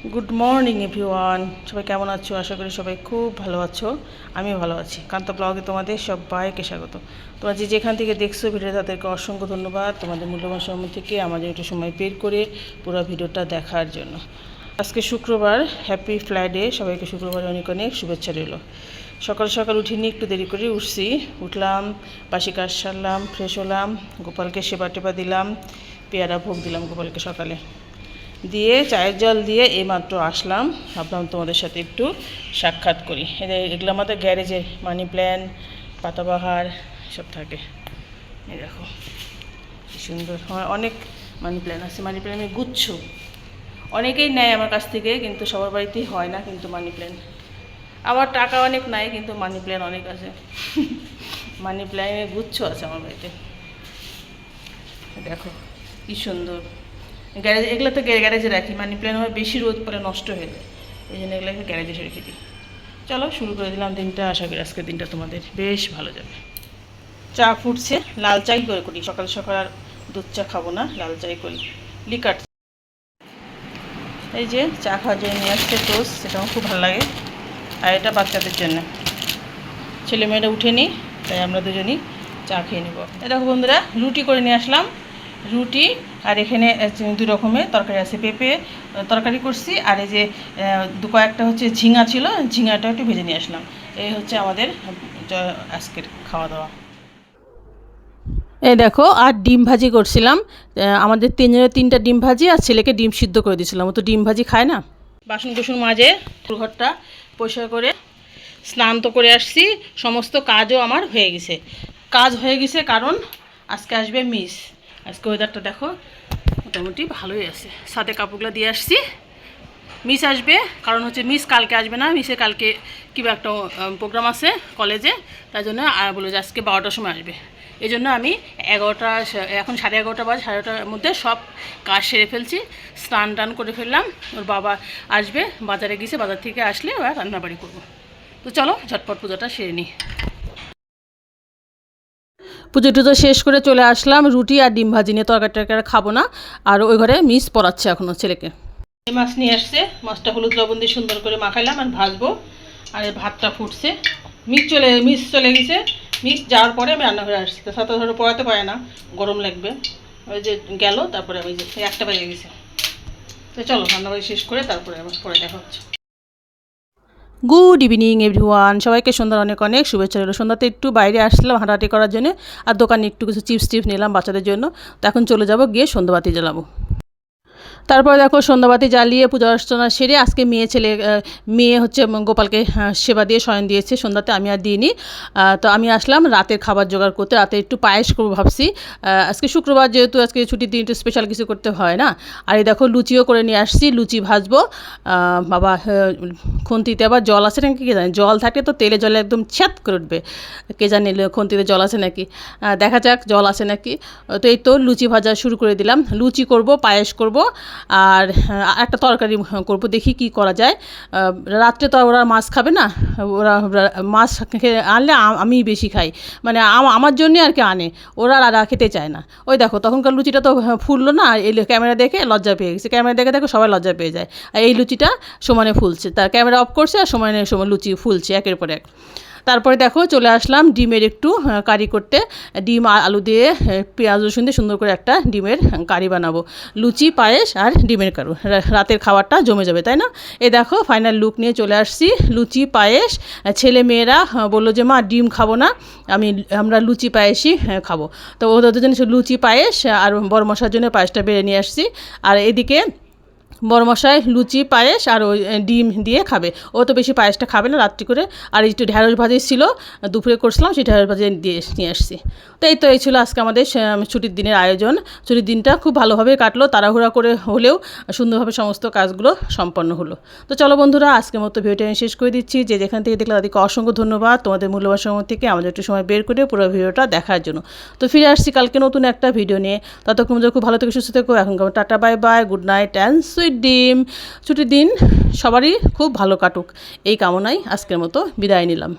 Good morning everyone সবাই কেমন আছো? আশা করি সবাই খুব ভালো আছো। আমিও ভালো আছি। কান্তা ব্লগে তোমাদের সবাইকে স্বাগত। তোমরা যে যেখান থেকে দেখছ ভিডিও তাদেরকে অসংখ্য ধন্যবাদ তোমাদের মূল্যবান সময় থেকে আমাদের একটু সময় বের করে পুরো ভিডিওটা দেখার জন্য। আজকে শুক্রবার হ্যাপি ফ্রাইডে সবাইকে শুক্রবার অনেক অনেক শুভেচ্ছা রইল। সকাল সকাল উঠিনি, একটু দেরি করে উঠছি। উঠলাম, বাসি কাজ সারলাম ফ্রেশ হলাম, গোপালকে সেবা টেপা দিলাম, পেয়ারা ভোগ দিলাম গোপালকে সকালে। দিয়ে চায়ের জল দিয়ে এইমাত্র আসলাম। ভাবলাম তোমাদের সাথে একটু সাক্ষাৎ করি। এগুলো আমাদের গ্যারেজে মানি প্ল্যান পাতাবাহার সব থাকে। এই দেখো সুন্দর। অনেক মানি প্ল্যান আছে। মানি প্ল্যানে গুচ্ছ। অনেকেই নেয় আমার কাছ থেকে, কিন্তু সবার বাড়িতেই হয় না কিন্তু মানি প্ল্যান আবার টাকা অনেক নাই, কিন্তু মানি প্ল্যান অনেক আছে। মানি প্ল্যানের গুচ্ছ আছে আমার বাড়িতে। দেখো, কি সুন্দর। গ্যারেজ, এগুলো তো গ্যারেজে রাখি, মানি প্ল্যান হয় বেশি রোদ পরে নষ্ট হয়ে যায়। এই জন্য এগুলোকে গ্যারেজে রেখে দিই। চলো, শুরু করে দিলাম দিনটা। আশা করি আজকের দিনটা তোমাদের বেশ ভালো যাবে। চা ফুটছে, লাল চাই করে করি। সকাল সকাল আর দুধ চা খাব না, লাল চাই করি। লিকার এই যে চা খাওয়ার জন্য নিয়ে আসছে টোস্ট সেটা আমার খুব ভালো লাগে। আর এটা বাচ্চাদের জন্য। ছেলে মেয়েরা উঠেনি তাই আমরা দুজনই চা খেয়ে নেব। এটা বন্ধুরা, রুটি করে নিয়ে আসলাম। রুটি আর এখানে দুই রকমের তরকারি আছে পেঁপে তরকারি করছি আর এই যে দু কয়েকটা হচ্ছে ঝিঙা ছিল ঝিঙাটা একটু ভেজে নিয়ে আসলাম। এই হচ্ছে আমাদের আজকের খাওয়া দাওয়া এই দেখো আর ডিম ভাজি করছিলাম। আমাদের তিনজনের তিনটা ডিম ভাজি আর ছেলেকে ডিম সিদ্ধ করে দিয়েছিলাম। ও তো ডিম ভাজি খায় না। বাসন কুসুন মাঝে ঘরটা পরিষ্কার করে স্নান তো করে আসছি সমস্ত কাজও আমার হয়ে গেছে। কাজ হয়ে গেছে কারণ আজকে আসবে মিস। আজকে ওয়েদারটা দেখো, মোটামুটি ভালোই আছে। সাথে কাপড়গুলো দিয়ে আসছি। মিস আসবে, কারণ হচ্ছে মিস কালকে আসবে না মিসে কালকে কিবা একটা প্রোগ্রাম আছে কলেজে তাই জন্য আর বলে যে আজকে বারোটার সময় আসবে। এই জন্য আমি এগারোটা, এখন সাড়ে এগারোটা বাজে, সাড়ে এগারোটার মধ্যে সব কাজ সেরে ফেলছি, স্নান টান করে ফেললাম, ওর বাবা আসবে, বাজারে গেছে, বাজার থেকে আসলে ওরা রান্নাবাড়ি করব। তো চলো, ঝটপট পুজোটা সেরে নিই। পুজো টুজো শেষ করে চলে আসলাম। রুটি আর ডিম ভাজি নিয়ে তরকারি টরকারি খাব না। আর ওই ঘরে মিস পড়াচ্ছে এখনও ছেলেকে। এই মাছ নিয়ে আসছে। মাছটা হলুদ লবণ দিয়ে সুন্দর করে মাখাইলাম আর ভাজবো। আর ভাতটা ফুটছে। মিক্স চলে মিক্স চলে গেছে। মিক্স যাওয়ার পরে আমি রান্নাঘরে আসছি। তো সাথে ধরো পড়াতে পারে না। গরম লাগবে। ওই যে গেল, তারপরে আমি যে একটা বাজে গেছে। তো চলো রান্নাবাড়ি শেষ করে তারপরে আবার পরে দেখা হচ্ছে। গুড ইভিনিং এভরিওয়ান সবাইকে সন্ধ্যার অনেক অনেক শুভেচ্ছা রইল। সন্ধ্যাতে একটু বাইরে আসলাম হাঁটাহাঁটি করার জন্য আর দোকানে একটু কিছু চিপস টিপস নিলাম বাচ্চাদের জন্য। তো এখন চলে যাব গিয়ে সন্ধ্যাবাতি জ্বালাবো। তারপরে দেখো সন্ধ্যাবাতি জ্বালিয়ে পূজা অর্চনা সেরে আজকে মেয়ে ছেলে মেয়ে হচ্ছে গোপালকে সেবা দিয়ে শয়ন দিয়েছে। সন্ধ্যাতে আমি আর দিইনি। তো আমি আসলাম রাতের খাবার জোগাড় করতে। রাতে একটু পায়েস করব ভাবছি। আজকে শুক্রবার যেহেতু আজকে ছুটির দিন, একটু স্পেশাল কিছু করতে হয় না। আর এই দেখো লুচিও করে নিয়ে আসছি, লুচি ভাজবো। বাবা খুন্তিতে আবার জল আছে নাকি কে জানে? জল থাকে তো তেলে জলে একদম ছ্যাত করে উঠবে। কে জানে খুন্তিতে জল আছে নাকি? দেখা যাক জল আছে নাকি। তো এই তো লুচি ভাজা শুরু করে দিলাম। লুচি করব, পায়েস করব। আর একটা তরকারি করব, দেখি কি করা যায়। রাত্রে তো ওরা মাছ খাবে না, ওরা মাছ আনলে আমি বেশি খাই। মানে আমার জন্যে আর কি আনে, ওরা আর আর খেতে চায় না। ওই দেখো, তখনকার লুচিটা তো ফুললো না, এই ক্যামেরা দেখে লজ্জা পেয়ে গেছে। ক্যামেরা দেখে দেখো সবাই লজ্জা পেয়ে যায়। আর এই লুচিটা সমানে ফুলছে, তার ক্যামেরা অফ করছে আর সমানে সমান লুচি ফুলছে, একের পর এক। তারপরে দেখো চলে আসলাম ডিমের একটু কারি করতে। ডিম আলু দিয়ে পেঁয়াজ, রসুন দিয়ে সুন্দর করে একটা ডিমের কারি বানাবো। লুচি, পায়েস আর ডিমের কারু। রাতের খাবারটা জমে যাবে, তাই না? এ দেখো ফাইনাল লুক নিয়ে চলে আসছি। লুচি, পায়েস ছেলে মেয়েরা বলল যে, মা, ডিম খাব না, আমি, আমরা লুচি, পায়েসই খাব। তো ওদের জন্য লুচি, পায়েস, আর বড় মশার জন্য পায়েসটা বেড়ে নিয়ে আসছি। আর এদিকে বড়মশাই লুচি, পায়েস আর ওই ডিম দিয়ে খাবে। ও তো বেশি পায়েসটা খাবে না রাত্রি করে। আর একটু ঢ্যাঁড়স ভাজি ছিল, দুপুরে করছিলাম, সেই ঢ্যাঁড়স ভাজি দিয়ে নিয়ে আসছি। তো এই তো এই ছিল আজকে আমাদের ছুটির দিনের আয়োজন। ছুটির দিনটা খুব ভালোভাবে কাটলো, তাড়াহুড়া করে হলেও সুন্দরভাবে সমস্ত কাজগুলো সম্পন্ন হলো। তো চলো বন্ধুরা, আজকের মতো ভিডিওটা আমি শেষ করে দিচ্ছি। যে যেখান থেকে দেখলে তাদেরকে অসংখ্য ধন্যবাদ। তোমাদের মূল্যবান সময় থেকে আমাদের একটু সময় বের করে পুরো ভিডিওটা দেখার জন্য। তো ফিরে আসছি কালকে নতুন একটা ভিডিও নিয়ে। ততক্ষণ খুব ভালো থেকে, সুস্থ থেকো। এখন tata, bye bye. Good night and sweet dream ছুটির দিন সবারই খুব ভালো কাটুক। এই কামনায় আজকের মতো বিদায় নিলাম।